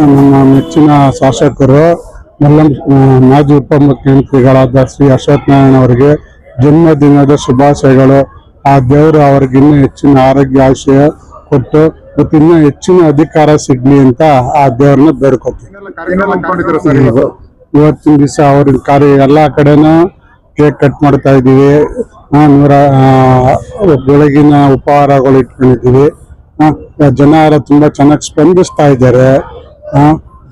ನಮ್ಮ ನೆಚ್ಚಿನ ಶಾಸಕರು ಮಲ್ಲಂ ಮಾಜಿ ಉಪಮುಖ್ಯಮಂತ್ರಿಗಳಾದ ಶ್ರೀ ಅಶ್ವಥ್ ನಾರಾಯಣ ಅವರಿಗೆ ಜನ್ಮದಿನದ ಶುಭಾಶಯಗಳು. ಆ ದೇವರು ಅವ್ರಿಗೆ ಇನ್ನೂ ಹೆಚ್ಚಿನ ಆರೋಗ್ಯ ಆಶಯ ಕೊಟ್ಟು ಮತ್ತು ಇನ್ನೂ ಹೆಚ್ಚಿನ ಅಧಿಕಾರ ಸಿಗ್ಲಿ ಅಂತ ಆ ದೇವರನ್ನ ಬೇಡ್ಕೊತೀವಿ. ಇವತ್ತಿನ ದಿವಸ ಅವ್ರ ಕಾರ್ಯ ಎಲ್ಲಾ ಕಡೆನೂ ಕೇಕ್ ಕಟ್ ಮಾಡ್ತಾ ಇದೀವಿ ಆ, ನೂರ ಬೆಳಗಿನ ಉಪಹಾರಗಳು ಇಟ್ಕೊಂಡಿದ್ದೀವಿ. ಜನ ಎಲ್ಲ ತುಂಬಾ ಚೆನ್ನಾಗಿ ಸ್ಪಂದಿಸ್ತಾ ಇದ್ದಾರೆ.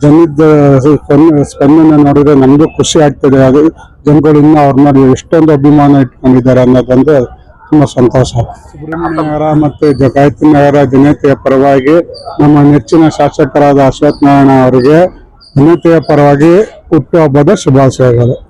ಜನದ ಸ್ಪಂದ- ಸ್ಪಂದನೆ ನೋಡಿದ್ರೆ ನಮಗೂ ಖುಷಿ ಆಗ್ತದೆ. ಅದು ಜನಗಳು ಅವ್ರ ಮೇಲೆ ಎಷ್ಟೊಂದು ಅಭಿಮಾನ ಇಟ್ಕೊಂಡಿದ್ದಾರೆ ಅನ್ನೋದೊಂದು ತುಂಬಾ ಸಂತೋಷ. ಸುಬ್ರಹ್ಮಣ್ಯ ನಗರ ಮತ್ತು ಜ- ಗಾಯತ್ರಿ ನಗರ ಜನತೆಯ ಪರವಾಗಿ ನಮ್ಮ ನೆಚ್ಚಿನ ಶಾಸಕರಾದ ಅಶ್ವಥ್ ನಾರಾಯಣ ಅವರಿಗೆ ಜನತೆಯ ಪರವಾಗಿ ಹುಟ್ಟುಹಬ್ಬದ ಶುಭಾಶಯಗಳು.